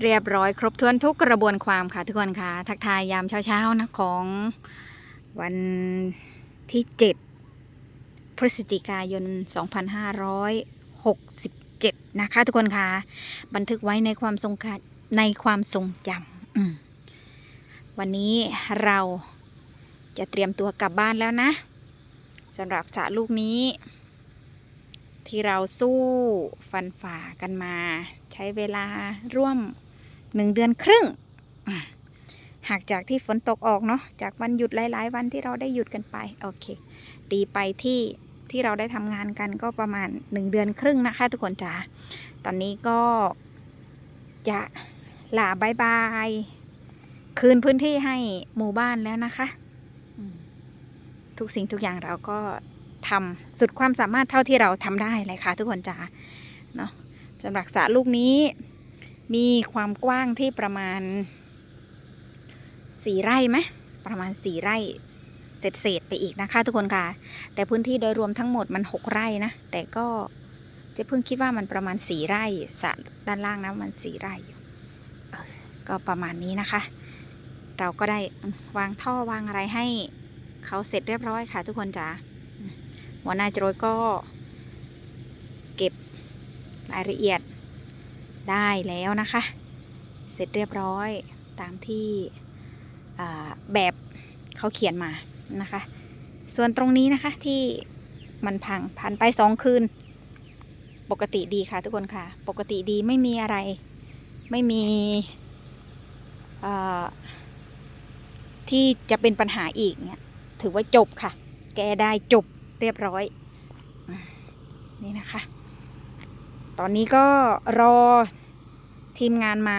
เรียบร้อยครบถ้วนทุกกระบวนความค่ะทุกคนค่ะ ทักทายยามเช้าๆนะของวันที่ 7 พฤศจิกายน 2567 นะคะ ทุกคนค่ะ บันทึกไว้ในความทรงในความทรงจำวันนี้เราจะเตรียมตัวกลับบ้านแล้วนะสำหรับสระลูกนี้ ที่เราสู้ฟันฝ่ากันมา ใช้เวลาร่วม หนึ่งเดือนครึ่งหากจากที่ฝนตกออกเนาะจากวันหยุดหลาย ๆ วันที่เราได้หยุดกันไปโอเค ตีไปที่ที่เราได้ทำงานกันก็ประมาณหนึ่งเดือนครึ่งนะคะ ทุกคนจ๋าตอนนี้ก็จะลาบายบาย คืนพื้นที่ให้หมู่บ้านแล้วนะคะ ทุกสิ่งทุกอย่างเราก็ทำสุดความสามารถเท่าที่เราทำได้เลยค่ะ ทุกคนจ๋าเนาะสำหรับสระลูกนี้ มีความกว้างที่ประมาณสี่ไร่ไหมประมาณสี่ไร่เศษเศษๆไปอีกนะคะ ทุกคนค่ะ แต่พื้นที่โดยรวมทั้งหมดมันหกไร่นะ แต่ก็จะเพิ่งคิดว่ามันประมาณสี่ไร่สระด้านล่างนะมันสี่ไร่อยู่ก็ประมาณนี้นะคะ เราก็ได้วางท่อวางอะไรให้เขาเสร็จเรียบร้อยค่ะ ทุกคนจ๋าหัวหน้าโจรก็เก็บรายละเอียด ได้แล้วนะคะ เสร็จเรียบร้อยตามที่แบบเขาเขียนมานะคะ ส่วนตรงนี้นะคะที่มันพังผ่านไปสองคืน ปกติดีค่ะทุกคนค่ะ ปกติดีไม่มีอะไร ไม่มีที่จะเป็นปัญหาอีกเนี่ยถือว่าจบค่ะ แกได้จบเรียบร้อย นี่นะคะ ตอนนี้ก็รอทีมงานมา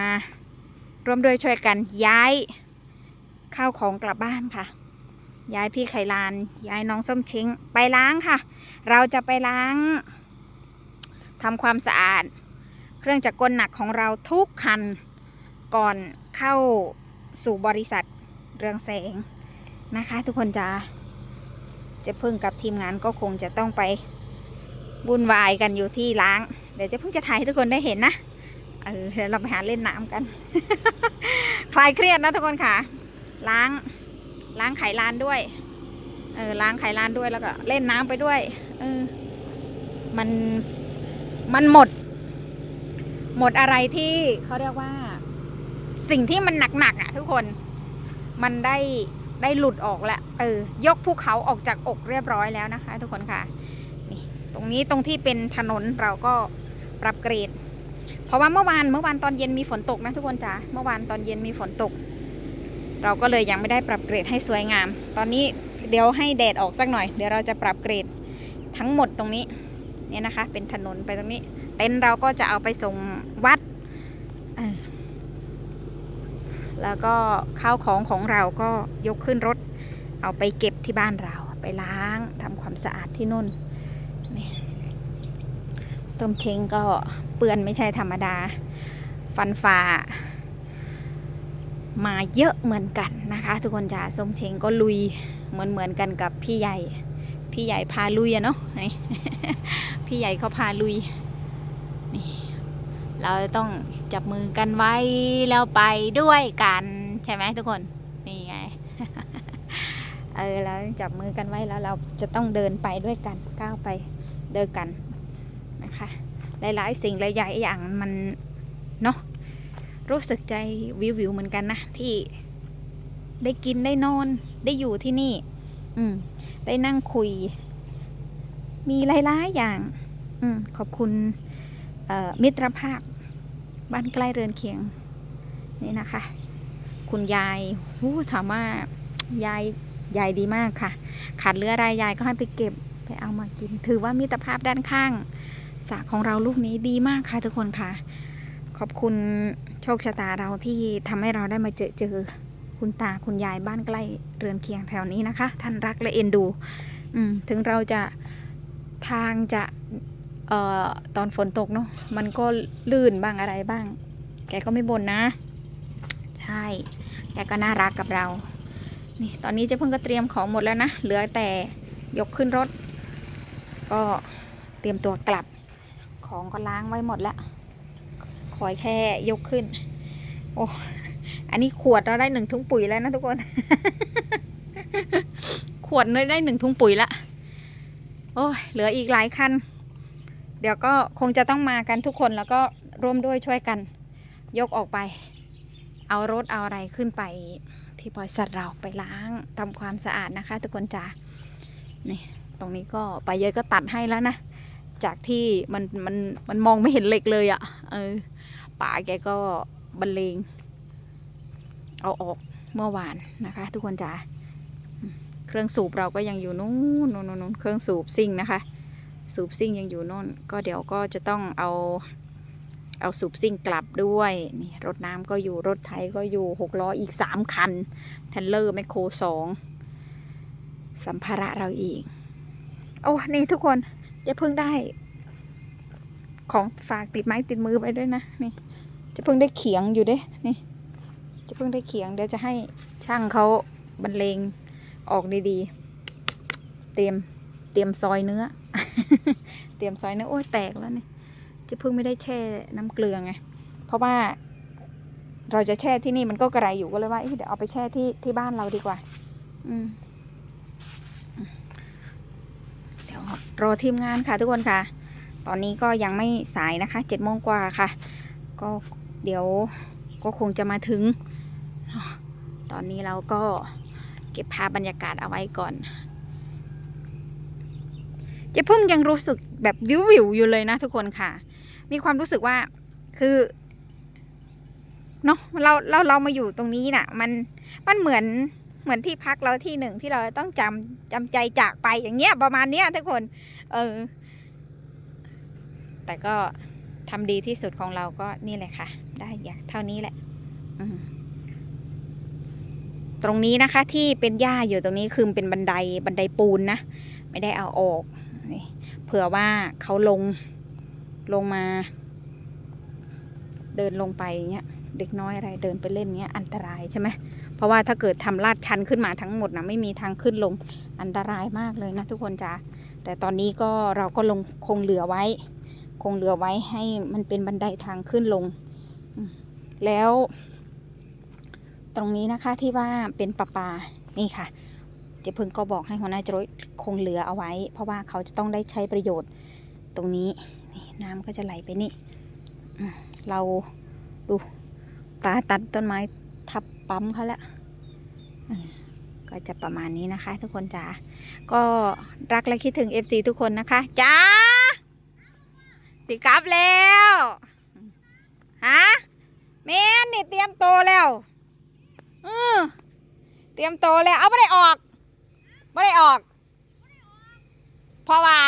ร่วมด้วยช่วยกันย้ายข้าวของกลับบ้านค่ะ ย้ายพี่ไข่ลาน ย้ายน้องส้มเช้งไปล้างค่ะ เราจะไปล้างทำความสะอาด เครื่องจักรกลหนักของเราทุกคันก่อนเข้าสู่บริษัทเรืองแสงนะคะ ทุกคนจะจะพึ่งกับทีมงานก็คงจะต้องไปวุ่นวายกันอยู่ที่ล้าง เดี๋ยวจะเพิ่งจะถ่ายให้ทุกคนได้เห็นนะ เออเดี๋ยวเราไปหาเล่นน้ำกัน คลายเครียดนะทุกคนค่ะ ล้าง ล้างไขลานด้วย เออ ล้างไขลานด้วยแล้วก็เล่นน้ำไปด้วย เออ มัน มันหมด หมดอะไรที่เขาเรียกว่า สิ่งที่มันหนักๆอะ ทุกคน มันได้ได้หลุดออกแล้ว เออ ยกภูเขาออกจากอกเรียบร้อยแล้วนะคะ ทุกคนค่ะ นี่ ตรงนี้ตรงที่เป็นถนนเราก็ ปรับเกรด เพราะว่าเมื่อวานเมื่อวานตอนเย็นมีฝนตกนะทุกคนจ๋าเมื่อวานตอนเย็นมีฝนตก เราก็เลยยังไม่ได้ปรับเกรดให้สวยงาม ตอนนี้เดี๋ยวให้แดดออกสักหน่อย เดี๋ยวเราจะปรับเกรดทั้งหมดตรงนี้เนี่ยนะคะ เป็นถนนไปตรงนี้ เต็นท์เราก็จะเอาไปส่งวัด แล้วก็ข้าวของของเราก็ยกขึ้นรถ เอาไปเก็บที่บ้านเรา ไปล้างทำความสะอาดที่นู่น ส้มเชงก็เปื้อนไม่ใช่ธรรมดา ฟันฝ่ามาเยอะเหมือนกันนะคะ ทุกคนจ้าส้มเชงก็ลุยเหมือนเหมือนกันกับพี่ใหญ่ พี่ใหญ่พาลุยอะเนาะนี่พี่ใหญ่เขาพาลุยนี่เราต้องจับมือกันไว้แล้วไปด้วยกัน ใช่ไหมทุกคนนี่ไงเออเราจับมือกันไว้แล้วเราจะต้องเดินไปด้วยกันก้าวไปเดินกัน นะคะ หลายๆ สิ่งหลายๆอย่างมันเนาะรู้สึกใจวิววิวเหมือนกันนะ ที่ได้กินได้นอนได้อยู่ที่นี่ อืม ได้นั่งคุย มีหลายๆอย่าง อืม ขอบคุณมิตรภาพ บ้านใกล้เรือนเคียง นี่นะคะ คุณยายหูถามว่ายายยายดีมากค่ะ ขาดเลืออะไรยายก็ให้ไปเก็บไปเอามากิน ถือว่ามิตรภาพด้านข้าง สระของเราลูกนี้ดีมากค่ะทุกคนค่ะ ขอบคุณโชคชะตาเราที่ทำให้เราได้มาเจอเจอคุณตาคุณยายบ้านใกล้เรือนเคียงแถวนี้นะคะ ท่านรักและเอ็นดู อืมถึงเราจะทางจะเอ่อตอนฝนตกเนาะมันก็ลื่นบ้างอะไรบ้าง แกก็ไม่บ่นนะ ใช่แกก็น่ารักกับเรานี่ตอนนี้เจะเพิ่งก็เตรียมของหมดแล้วนะ เหลือแต่ยกขึ้นรถ ก็เตรียมตัวกลับ ของก็ล้างไว้หมดแล้วคอยแค่ยกขึ้น โอ้อันนี้ขวดเราได้หนึ่งถุงปุ๋ยแล้วนะทุกคน ขวดเราได้หนึ่งถุงปุ๋ยละโอ้ยเหลืออีกหลายคัน เดี๋ยวก็คงจะต้องมากันทุกคนแล้วก็ร่วมด้วยช่วยกัน ยกออกไป เอารถเอาอะไรขึ้นไป ที่บริษัทเราไปล้างทำความสะอาดนะคะ ทุกคนจ้านี่ตรงนี้ก็ไปเยอะก็ตัดให้แล้วนะ จากที่มันมันมันมองไม่เห็นเหล็กเลยอะ่ะ เออป๋าแกก็บรรเลง เอาออกเมื่อวานนะคะ ทุกคนจ๋าเครื่องสูบเราก็ยังอยู่นู่นนู่นนู่นเครื่องสูบซิ่งนะคะ สูบซิ่งยังอยู่นู่น ก็เดี๋ยวก็จะต้องเอาเอาสูบซิ่งกลับด้วยนี่รถน้ำก็อยู่รถไถก็อยู่หกล้ออีกสามคันเทนเลอร์แมคโครสองสัมภาระเราอีก โอ้ นี่ทุกคน จะเพิ่งได้ ของฝากติดไม้ติดมือไปด้วยนะนี่จะเพิ่งได้เขียงอยู่เด้นี่จะเพิ่งได้เขียงเดี๋ยวจะให้ช่างเขาบรรเลงออกดีๆ เตรียมเตรียมซอยเนื้อ เตรียมซอยเนื้อโอ้ยแตกแล้วนี่จะเพิ่งไม่ได้แช่น้ำเกลือไงเพราะว่าเราจะแช่ที่นี่มันก็กระไรอยู่ก็เลยว่าเอ้ยเดี๋ยวเอาไปแช่ที่ที่บ้านเราดีกว่า อืมเดี๋ยว รอทีมงานค่ะทุกคนค่ะ ตอนนี้ก็ยังไม่สายนะคะเจ็ดโมงกว่าค่ะ ก็เดี๋ยวก็คงจะมาถึง ตอนนี้เราก็เก็บภาพบรรยากาศเอาไว้ก่อนเจ๊พึ่งยังรู้สึกแบบวิววิวๆอยู่เลยนะทุกคนค่ะ มีความรู้สึกว่าคือเนาะเราเราเรามาอยู่ตรงนี้น่ะ มันมันเหมือน เหมือนที่พักเราที่หนึ่งที่เราต้องจำจำใจจากไปอย่างเงี้ยประมาณเนี้ยทุกคน เออ แต่ก็ทำดีที่สุดของเราก็นี่แหละค่ะ ได้อย่างเท่านี้แหละตรงนี้นะคะ ที่เป็นหญ้าอยู่ตรงนี้คือเป็นบันไดบันไดปูนนะไม่ได้เอาออกเผื่อว่าเขาลงลงมา เดินลงไปอย่างเงี้ย เด็กน้อยอะไรเดินไปเล่นเงี้ยอันตรายใช่ไหมเพราะว่าถ้าเกิดทำลาดชันขึ้นมาทั้งหมดนะไม่มีทางขึ้นลงอันตรายมากเลยนะทุกคนจ้าแต่ตอนนี้ก็เราก็ลงคงเหลือไว้ คงเหลือไว้ให้มันเป็นบันไดทางขึ้นลง แล้ว ตรงนี้นะคะที่ว่าเป็นประปานี่ค่ะเจพึงก็บอกให้หัวหน้าจรถคงเหลือเอาไว้ เพราะว่าเขาจะต้องได้ใช้ประโยชน์ตรงนี้นี่น้ำก็จะไหลไปนี่เราดู ปลาตัดต้นไม้ทับปั๊มเขาแล้วก็จะประมาณนี้นะคะ ทุกคนจ๋าก็รักและคิดถึง FC ทุกคนนะคะจ้าสิกลับแล้วฮะแม่นนี่เตรียมโตแล้วเออเตรียมโตแล้วเอาไม่ได้ออกไม่ได้ออก เพราะว่า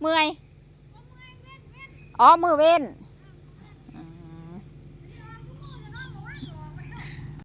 เมื่อยอ๋อมือเว้น